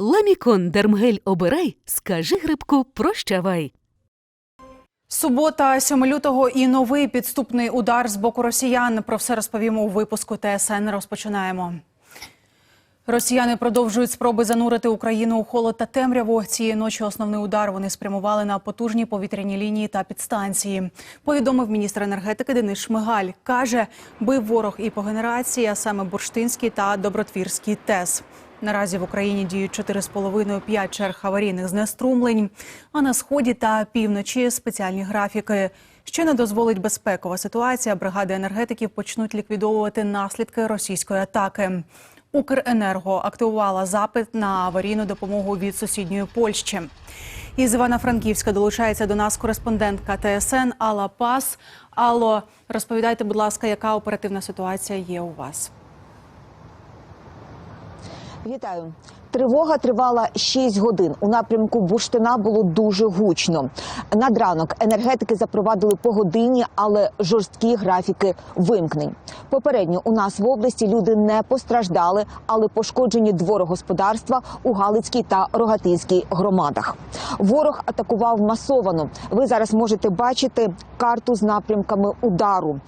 Ламікон Дермгель обирай, скажи грибку прощавай. Субота, 7 лютого і новий підступний удар з боку росіян. Про все розповімо у випуску ТСН. Розпочинаємо. Росіяни продовжують спроби занурити Україну у холод та темряву. Цієї ночі основний удар вони спрямували на потужні повітряні лінії та підстанції. Повідомив міністр енергетики Денис Шмигаль. Каже, бив ворог і по генерації, а саме Бурштинський та Добротвірський ТЕС. Наразі в Україні діють 4,5-5 черг аварійних знеструмлень. А на сході та півночі спеціальні графіки. Що не дозволить безпекова ситуація, бригади енергетиків почнуть ліквідовувати наслідки російської атаки. Укренерго активувала запит на аварійну допомогу від сусідньої Польщі. Із Івано-Франківська долучається до нас кореспондентка ТСН Алла Пас. Алло, розповідайте, будь ласка, яка оперативна ситуація є у вас? Вітаю. Тривога тривала 6 годин. У напрямку Буштина було дуже гучно. Над ранок енергетики запровадили погодинні, але жорсткі графіки вимкнень. Попередньо у нас в області люди не постраждали, але пошкоджені дворогосподарства у Галицькій та Рогатинській громадах. Ворог атакував масовано. Ви зараз можете бачити карту з напрямками удару.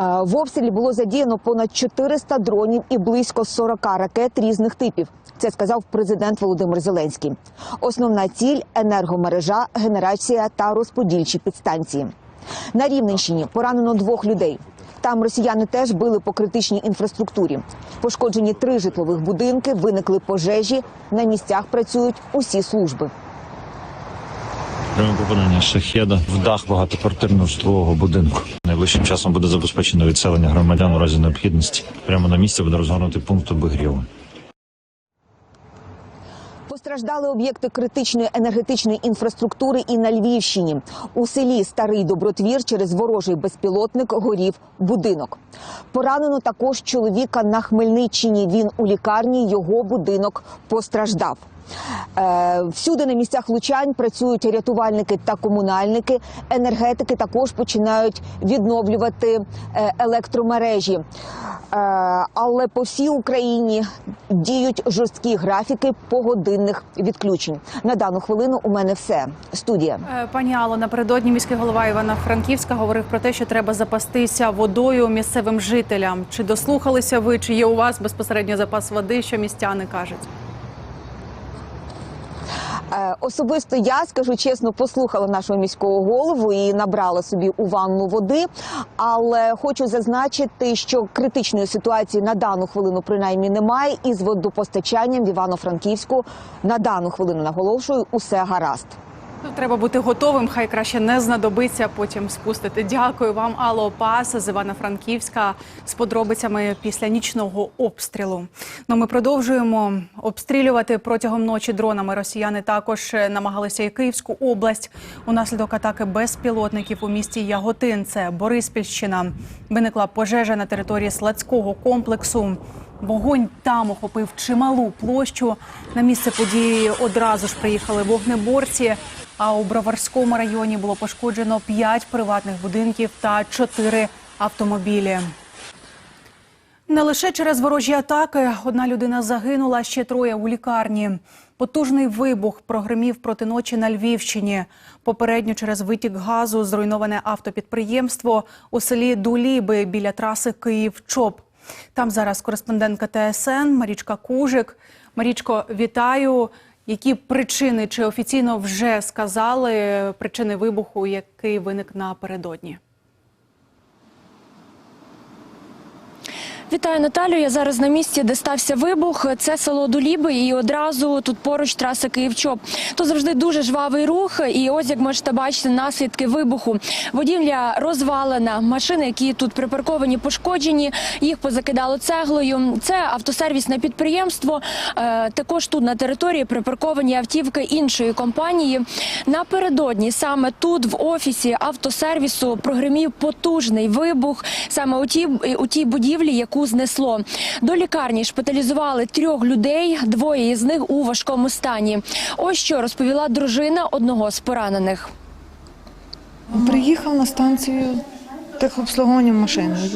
Е, В обстрілі було задіяно понад 400 дронів і близько 40 ракет різних типів. Це сказав президент Володимир Зеленський. Основна ціль енергомережа, генерація та розподільчі підстанції. На Рівненщині поранено двох людей. Там росіяни теж били по критичній інфраструктурі. Пошкоджені три житлових будинки, виникли пожежі. На місцях працюють усі служби. Пряме попадання шахеда в дах багатоквартирного житлового будинку. Найближчим часом буде забезпечено відселення громадян у разі необхідності. Прямо на місці буде розгорнутий пункт обігріву. Постраждали об'єкти критичної енергетичної інфраструктури і на Львівщині. У селі Старий Добротвір через ворожий безпілотник горів будинок. Поранено також чоловіка на Хмельниччині. Він у лікарні, його будинок постраждав. Е, всюди на місцях влучань працюють рятувальники та комунальники. Енергетики також починають відновлювати е, електромережі. Е, але по всій Україні діють жорсткі графіки погодинних відключень. На дану хвилину у мене все. Студія. Пані Алло, напередодні міський голова Івана Франківська говорив про те, що треба запастися водою місцевим жителям. Чи дослухалися ви, чи є у вас безпосередньо запас води, що містяни кажуть? Е, Особисто я скажу чесно, послухала нашого міського голову і набрала собі у ванну води. Але хочу зазначити, що критичної ситуації на дану хвилину принаймні немає. І з водопостачанням в Івано-Франківську на дану хвилину наголошую, усе гаразд. Треба бути готовим, хай краще не знадобиться потім спустити. Дякую вам, Алло Пас з Івано-Франківська з подробицями після нічного обстрілу. Ну, ми продовжуємо обстрілювати протягом ночі дронами. Росіяни також е, намагалися і Київську область. Унаслідок атаки безпілотників у місті Яготин, це Бориспільщина. Виникла пожежа на території складського комплексу. Вогонь там охопив чималу площу. На місце події одразу ж приїхали вогнеборці. А у Броварському районі було пошкоджено 5 приватних будинків та 4 автомобілі. Не лише через ворожі атаки одна людина загинула, ще троє у лікарні. Потужний вибух прогримів проти ночі на Львівщині. Попередньо через витік газу зруйноване автопідприємство у селі Дуліби біля траси Київ-Чоп. Там зараз кореспондентка ТСН Марічка Кужик. Марічко, вітаю. Які причини чи офіційно вже сказали причини вибуху, який виник напередодні? Вітаю Наталю. Я зараз на місці, де стався вибух. Це село Дуліби, і одразу тут поруч траса Київ-Чоп. То завжди дуже жвавий рух. І ось як можете бачити, наслідки вибуху. Будівля розвалена. Машини, які тут припарковані, пошкоджені. Їх позакидало цеглою. Це автосервісне підприємство. Е, Також тут на території припарковані автівки іншої компанії. Напередодні саме тут, в офісі автосервісу, прогримів потужний вибух саме у тій, у тій будівлі, яку знесло. До лікарні шпиталізували трьох людей, двоє із них у важкому стані. Ось що розповіла дружина одного з поранених. Приїхав на станцію техобслуговування машиною.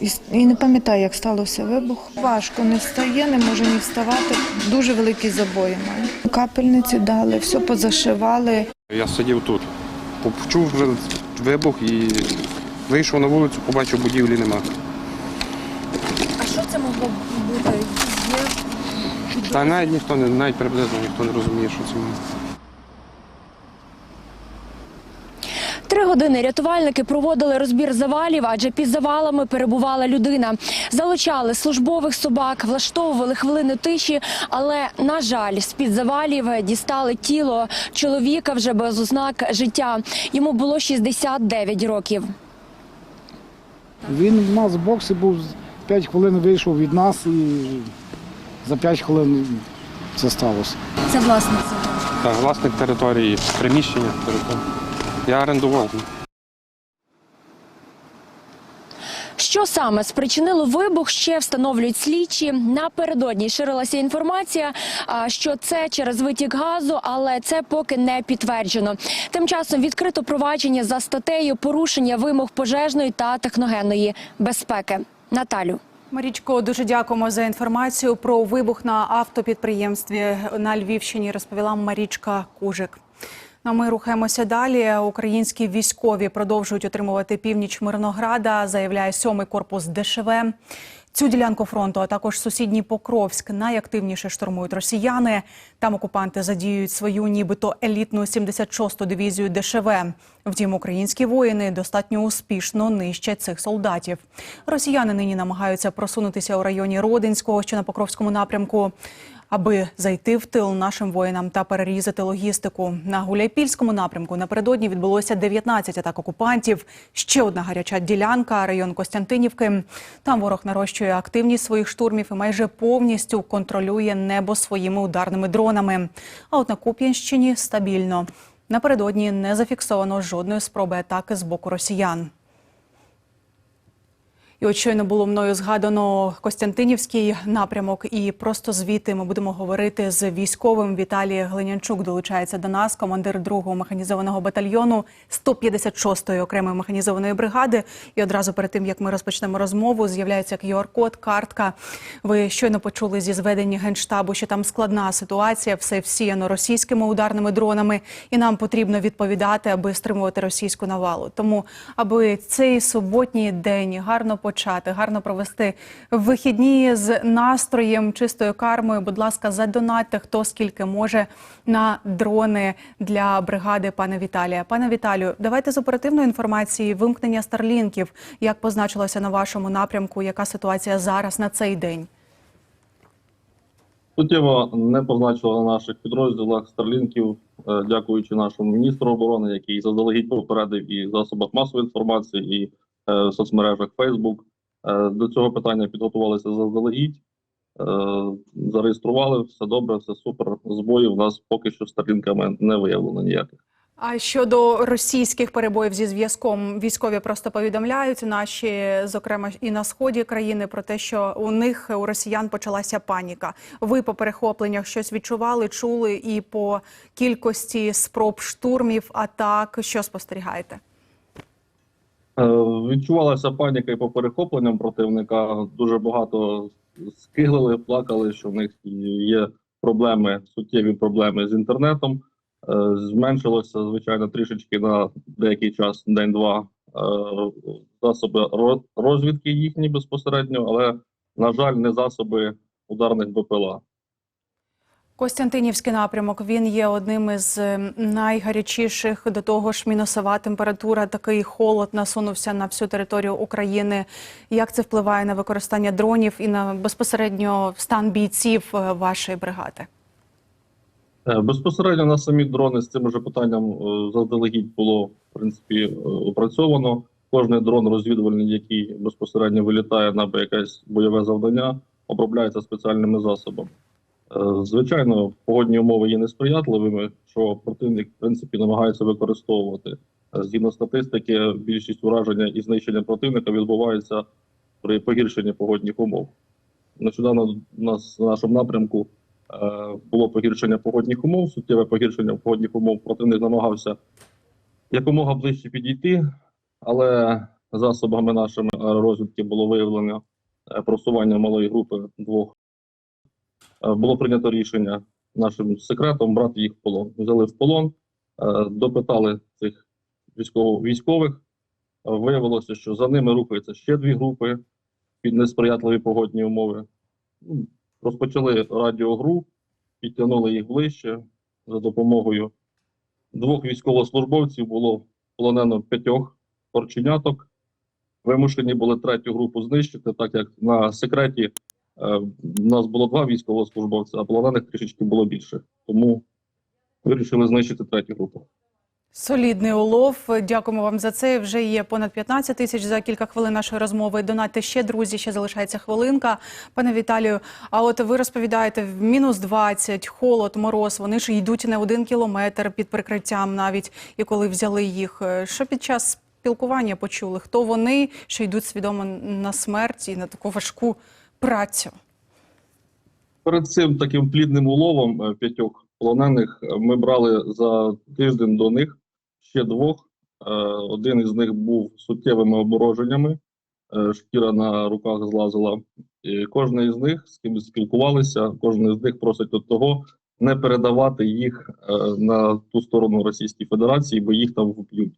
І, і не пам'ятаю, як сталося вибух. Важко не встає, не може ні вставати. Дуже великі забої має. Капельниці дали, все позашивали. Я сидів тут, почув вже вибух і вийшов на вулицю, побачив будівлі нема. Що це могло бути? Та навіть ніхто не навіть приблизно ніхто не розуміє, що це може. Три години рятувальники проводили розбір завалів, адже під завалами перебувала людина. Залучали службових собак, влаштовували хвилини тиші, але на жаль, з під завалів дістали тіло чоловіка вже без ознак життя. Йому було 69 років. Він в нас в боксі був 5 хвилин вийшов від нас і за 5 хвилин це сталося. Це власне Та власник території, приміщення території. Я орендував. Що саме спричинило вибух, ще встановлюють слідчі. Напередодні ширилася інформація, а, що це через витік газу, але це поки не підтверджено. Тим часом відкрито провадження за статтею порушення вимог пожежної та техногенної безпеки. Наталю. Марічко, дуже дякуємо за інформацію про вибух на автопідприємстві на Львівщині. Розповіла Марічка Кужик. Ну, а ми рухаємося далі. Українські військові продовжують отримувати північ Мирнограда, заявляє сьомий корпус ДШВ. Цю ділянку фронту, а також сусідній Покровськ, найактивніше штурмують росіяни. Там окупанти задіюють свою, нібито елітну 76-ту дивізію ДШВ. Втім, українські воїни достатньо успішно нищать цих солдатів. Росіяни нині намагаються просунутися у районі Родинського, що на Покровському напрямку аби зайти в тил нашим воїнам та перерізати логістику. На Гуляйпільському напрямку напередодні відбулося 19 атак окупантів. Ще одна гаряча ділянка, район Костянтинівки. Там ворог нарощує активність своїх штурмів і майже повністю контролює небо своїми ударними дронами. А от на Куп'янщині стабільно. Напередодні не зафіксовано жодної спроби атаки з боку росіян. І от щойно було мною згадано Костянтинівський напрямок, і просто звідти ми будемо говорити з військовим. Віталій Глинянчук долучається до нас, командир 2-го механізованого батальйону 156-ї окремої механізованої бригади. І одразу перед тим як ми розпочнемо розмову, з'являється QR-код, картка. Ви щойно почули зі зведення генштабу, що там складна ситуація, все всіяно російськими ударними дронами, і нам потрібно відповідати, аби стримувати російську навалу. Тому, аби цей суботній день гарно почати, гарно провести вихідні з настроєм, чистою кармою. Будь ласка, задонатьте хто скільки може на дрони для бригади пана Віталія. Пане Віталію, давайте з оперативної інформації вимкнення старлінків. Як позначилося на вашому напрямку? Яка ситуація зараз на цей день? Суттєво не позначило на наших підрозділах старлінків, е, дякуючи нашому міністру оборони, який заздалегідь попередив і засобах масової інформації, і в соцмережах Facebook. Е, До цього питання підготувалися заздалегідь, е, зареєстрували, все добре, все супер. Збоїв у нас поки що з старлінками не виявлено ніяких. А щодо російських перебоїв зі зв'язком, військові просто повідомляють наші, зокрема і на сході країни, про те, що у них у росіян почалася паніка. Ви по перехопленнях щось відчували, чули, і по кількості спроб штурмів, атак, що спостерігаєте? Е, Відчувалася паніка і по перехопленням противника. Дуже багато скиглили, плакали, що в них є проблеми, суттєві проблеми з інтернетом. Е, Зменшилося, звичайно, трішечки на деякий час, день-два, е, засоби розвідки їхні безпосередньо, але, на жаль, не засоби ударних БПЛА. Костянтинівський напрямок він є одним із ем, найгарячіших. До того ж, мінусова температура, такий холод насунувся на всю територію України. Як це впливає на використання дронів і на безпосередньо стан бійців е, вашої бригади? Е, Безпосередньо на самі дрони з цим же питанням е, заздалегідь було в принципі опрацьовано. Кожний дрон розвідувальний, який безпосередньо вилітає на якесь бойове завдання, обробляється спеціальними засобами. Е, Звичайно, погодні умови є несприятливими, що противник в принципі намагається використовувати. Е, Згідно статистики, більшість ураження і знищення противника відбувається при погіршенні погодних умов. Нещодавно нас на нашому напрямку е, було погіршення погодних умов, суттєве погіршення погодних умов. Противник намагався якомога ближче підійти, але засобами нашими аеророзвідки було виявлено просування малої групи двох. Е, Було прийнято рішення нашим секретом брати їх в полон. Взяли в полон, е, допитали цих військових. Е, Виявилося, що за ними рухаються ще дві групи під несприятливі погодні умови. Ну, Розпочали радіогру, підтягнули їх ближче за допомогою двох військовослужбовців було полонено п'ятьох орченяток. Вимушені були третю групу знищити, так як на секреті у нас було два військовослужбовця, а полонених трішечки було більше. Тому вирішили знищити третю групу. Солідний улов. Дякуємо вам за це. Вже є понад 15 тисяч за кілька хвилин нашої розмови. Донатьте ще, друзі, ще залишається хвилинка. Пане Віталію, а от ви розповідаєте, в мінус 20, холод, мороз, вони ж йдуть не один кілометр під прикриттям навіть, і коли взяли їх. Е, Що під час спілкування почули? Хто вони, що йдуть свідомо на смерть і на таку важку працю? Перед цим таким плідним уловом е, п'ятьох полонених е, ми брали за тиждень до них ще двох. Е, Один із них був суттєвими обмороженнями, е, шкіра на руках злазила. І кожен із них, з ким спілкувалися, кожен із них просить от того не передавати їх на ту сторону Російської Федерації, бо їх там вб'ють.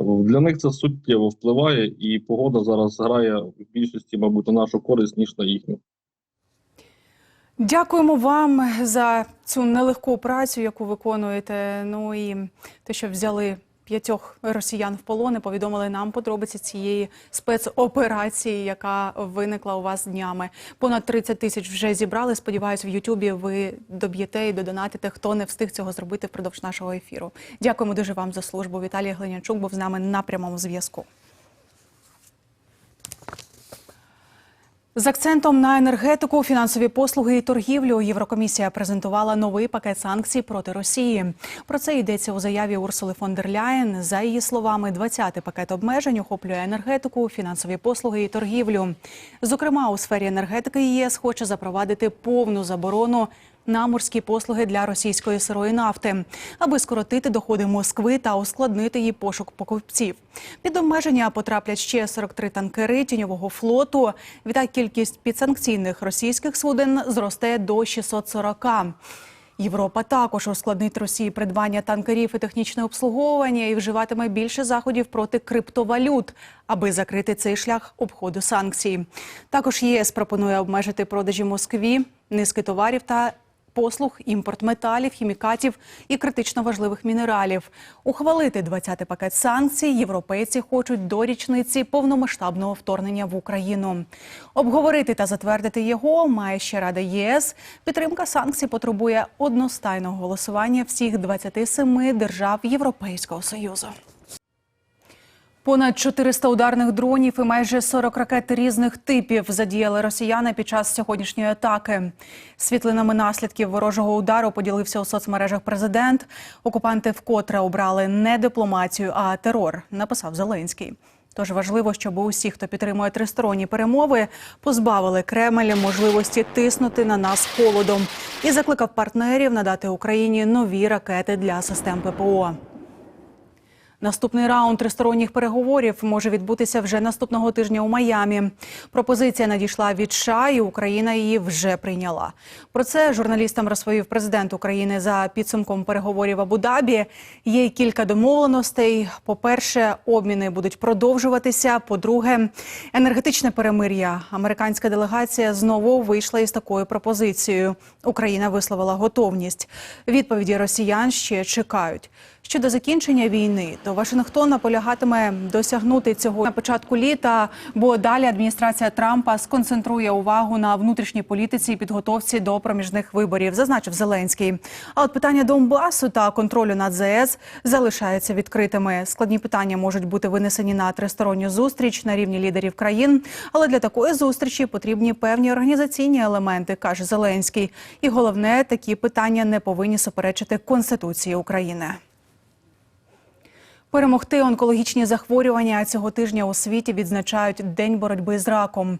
Для них це суттєво впливає, і погода зараз грає в більшості, мабуть, на нашу користь, ніж на їхню. Дякуємо вам за цю нелегку працю, яку виконуєте. Ну і те, що взяли п'ятьох росіян в полони. повідомили нам подробиці цієї спецоперації, яка виникла у вас днями. Понад 30 тисяч вже зібрали. Сподіваюсь, в Ютубі ви доб'єте і додонатите, хто не встиг цього зробити впродовж нашого ефіру. Дякуємо дуже вам за службу. Віталій Глинячук був з нами на прямому зв'язку. З акцентом на енергетику, фінансові послуги і торгівлю Єврокомісія презентувала новий пакет санкцій проти Росії. Про це йдеться у заяві Урсули фон дер Ляєн. За її словами, 20-й пакет обмежень охоплює енергетику, фінансові послуги і торгівлю. Зокрема, у сфері енергетики ЄС хоче запровадити повну заборону на морські послуги для російської сирої нафти, аби скоротити доходи Москви та ускладнити її пошук покупців. Під обмеження потраплять ще 43 танкери тіньового флоту. Відтак кількість підсанкційних російських суден зросте до 640. Європа також ускладнить Росії придбання танкерів і технічне обслуговування і вживатиме більше заходів проти криптовалют, аби закрити цей шлях обходу санкцій. Також ЄС пропонує обмежити продажі Москві, низки товарів та послуг, імпорт металів, хімікатів і критично важливих мінералів. Ухвалити 20-й пакет санкцій європейці хочуть до річниці повномасштабного вторгнення в Україну. Обговорити та затвердити його має ще Рада ЄС. Підтримка санкцій потребує одностайного голосування всіх 27 держав Європейського союзу. Понад 400 ударних дронів і майже 40 ракет різних типів задіяли росіяни під час сьогоднішньої атаки. Світлинами наслідків ворожого удару поділився у соцмережах президент. Окупанти вкотре обрали не дипломатію, а терор, написав Зеленський. Тож важливо, щоб усі, хто підтримує тристоронні перемови, позбавили Кремль можливості тиснути на нас холодом і закликав партнерів надати Україні нові ракети для систем ППО. Наступний раунд тристоронніх переговорів може відбутися вже наступного тижня у Майамі. Пропозиція надійшла від США, і Україна її вже прийняла. Про це журналістам розповів президент України за підсумком переговорів в Абу-Дабі. Є кілька домовленостей. По-перше, обміни будуть продовжуватися. По-друге, енергетичне перемир'я. Американська делегація знову вийшла із такою пропозицією. Україна висловила готовність. Відповіді росіян ще чекають. Щодо закінчення війни, то Вашингтон наполягатиме досягнути цього на початку літа, бо далі адміністрація Трампа сконцентрує увагу на внутрішній політиці і підготовці до проміжних виборів, зазначив Зеленський. А от питання Донбасу та контролю над ЗС залишаються відкритими. Складні питання можуть бути винесені на тристоронню зустріч на рівні лідерів країн, але для такої зустрічі потрібні певні організаційні елементи, каже Зеленський. І головне, такі питання не повинні суперечити Конституції України. Перемогти онкологічні захворювання цього тижня у світі відзначають День боротьби з раком.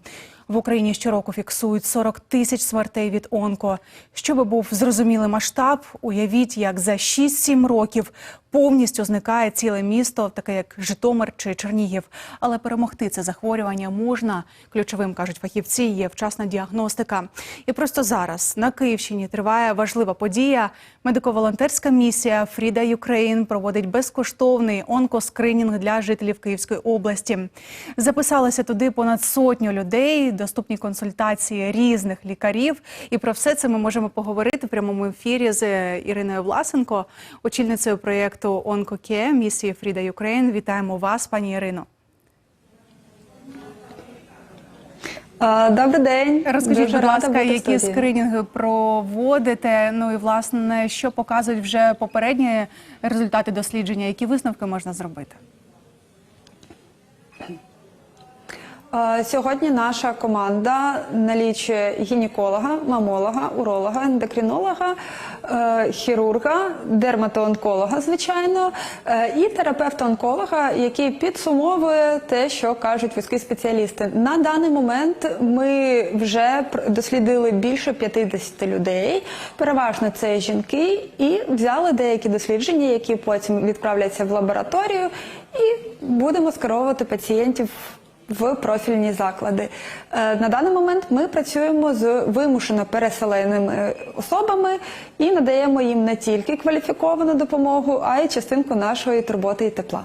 В Україні щороку фіксують 40 тисяч смертей від онко. Щоби був зрозумілий масштаб, уявіть, як за 6-7 років повністю зникає ціле місто, таке як Житомир чи Чернігів. Але перемогти це захворювання можна. Ключовим кажуть фахівці, є вчасна діагностика. І просто зараз на Київщині триває важлива подія. Медико-волонтерська місія Фріда Юкрейн проводить безкоштовний онкоскринінг для жителів Київської області. Записалося туди понад сотню людей, доступні консультації різних лікарів. І про все це ми можемо поговорити в прямому ефірі з Іриною Власенко, очільницею проєкту «Онкоке» місії Фріда Юкрейн. Вітаємо вас, пані Ірино. Добрий день. Розкажіть, Дуже будь ласка, які студії. скринінги проводите? Ну і власне, що показують вже попередні результати дослідження, які висновки можна зробити? А, Сьогодні наша команда налічує гінеколога, мамолога, уролога, ендокринолога, е, хірурга, дерматоонколога, звичайно, е, і терапевта-онколога, який підсумовує те, що кажуть вузькі спеціалісти. На даний момент ми вже дослідили більше 50 людей. Переважно це жінки, і взяли деякі дослідження, які потім відправляться в лабораторію, і будемо скеровувати пацієнтів в профільні заклади. Е, На даний момент ми працюємо з вимушено переселеними особами і надаємо їм не тільки кваліфіковану допомогу, а й частинку нашої турботи і тепла.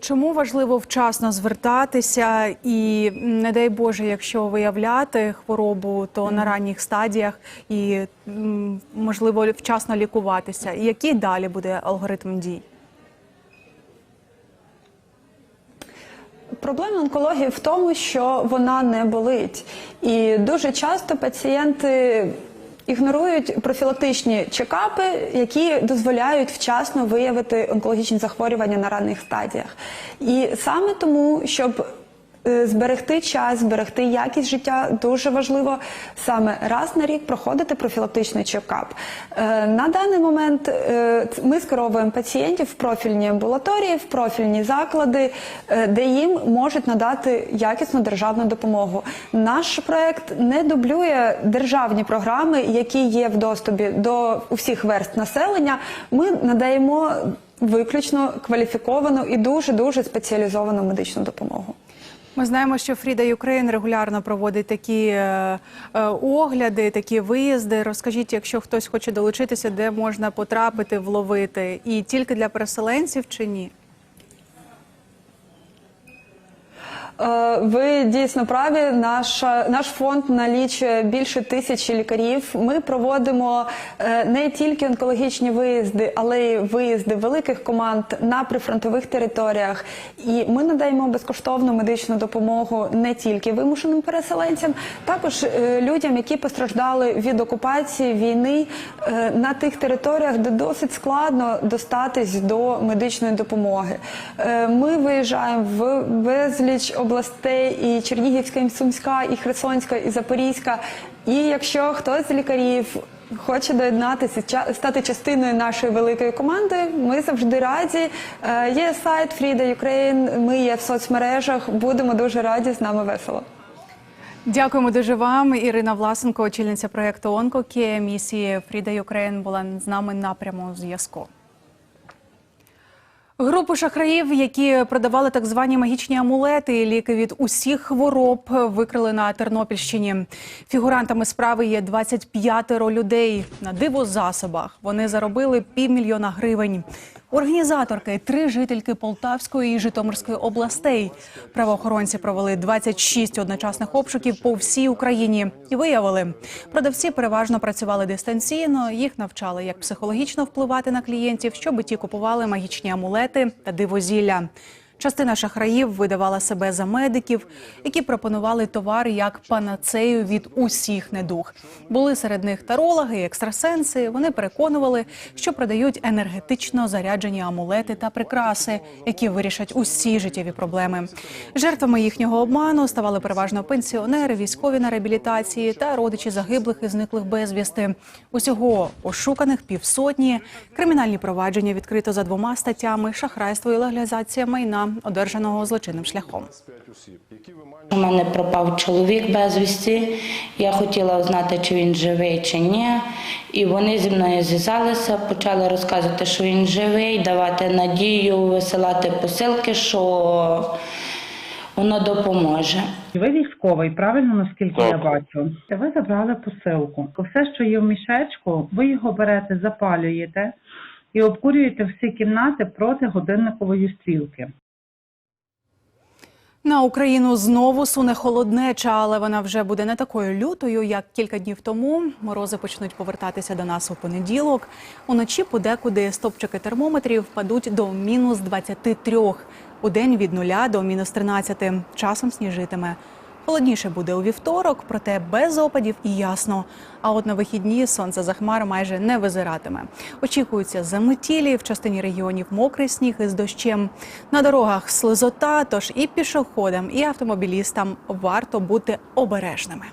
Чому важливо вчасно звертатися і, не дай Боже, якщо виявляти хворобу, то на ранніх стадіях і можливо вчасно лікуватися? І який далі буде алгоритм дій? Проблема онкології в тому, що вона не болить. І дуже часто пацієнти ігнорують профілактичні чекапи, які дозволяють вчасно виявити онкологічні захворювання на ранніх стадіях. І саме тому, щоб зберегти час, зберегти якість життя, дуже важливо саме раз на рік проходити профілактичний чекап. Е, На даний момент е, ми скеровуємо пацієнтів в профільні амбулаторії, в профільні заклади, е, де їм можуть надати якісну державну допомогу. Наш проект не дублює державні програми, які є в доступі до усіх верст населення. Ми надаємо виключно кваліфіковану і дуже дуже спеціалізовану медичну допомогу. Ми знаємо, що Фріда Юкрейн регулярно проводить такі е, е, огляди, такі виїзди. Розкажіть, якщо хтось хоче долучитися, де можна потрапити, вловити, і тільки для переселенців чи ні? Ви дійсно праві. Наш, наш фонд налічує більше тисячі лікарів. Ми проводимо е, не тільки онкологічні виїзди, але й виїзди великих команд на прифронтових територіях. І ми надаємо безкоштовну медичну допомогу не тільки вимушеним переселенцям, також е, людям, які постраждали від окупації війни е, на тих територіях, де досить складно достатись до медичної допомоги. Е, Ми виїжджаємо в безліч областей і Чернігівська, і Сумська, і Херсонська, і Запорізька. І якщо хтось з лікарів хоче доєднатися, стати частиною нашої великої команди, ми завжди раді. Е, Є сайт Фріда Ukraine, ми є в соцмережах. Будемо дуже раді з нами весело. Дякуємо дуже вам. Ірина Власенко, очільниця проєкту «Онкоке» місії Фріда Юкрейн була з нами на прямому зв'язку. Групу шахраїв, які продавали так звані магічні амулети і ліки від усіх хвороб, викрили на Тернопільщині. Фігурантами справи є 25 людей на диво засобах. Вони заробили півмільйона гривень. Організаторки три жительки Полтавської і Житомирської областей. Правоохоронці провели 26 одночасних обшуків по всій Україні і виявили, продавці переважно працювали дистанційно. Їх навчали, як психологічно впливати на клієнтів, щоб ті купували магічні амулети та дивозілля. Частина шахраїв видавала себе за медиків, які пропонували товар як панацею від усіх недуг. Були серед них тарологи, екстрасенси. Вони переконували, що продають енергетично заряджені амулети та прикраси, які вирішать усі життєві проблеми. Жертвами їхнього обману ставали переважно пенсіонери, військові на реабілітації та родичі загиблих і зниклих безвісти. Усього ошуканих півсотні. Кримінальні провадження відкрито за двома статтями: шахрайство і легалізація майна одержаного злочинним шляхом. У мене пропав чоловік безвісті. Я хотіла знати, чи він живий, чи ні. І вони зі мною зв'язалися, почали розказувати, що він живий, давати надію, висилати посилки, що воно допоможе. Ви військовий, правильно, наскільки я бачу. Ви забрали посилку. Все, що є в мішечку, ви його берете, запалюєте і обкурюєте всі кімнати проти годинникової стрілки. На Україну знову суне холоднеча, але вона вже буде не такою лютою, як кілька днів тому. Морози почнуть повертатися до нас у понеділок. Уночі подекуди стопчики термометрів впадуть до мінус 23. У день від нуля до мінус 13. Часом сніжитиме. Холодніше буде у вівторок, проте без опадів і ясно. А от на вихідні сонце за хмар майже не визиратиме. Очікуються заметілі в частині регіонів мокрий сніг із дощем. На дорогах слизота, тож і пішоходам, і автомобілістам варто бути обережними.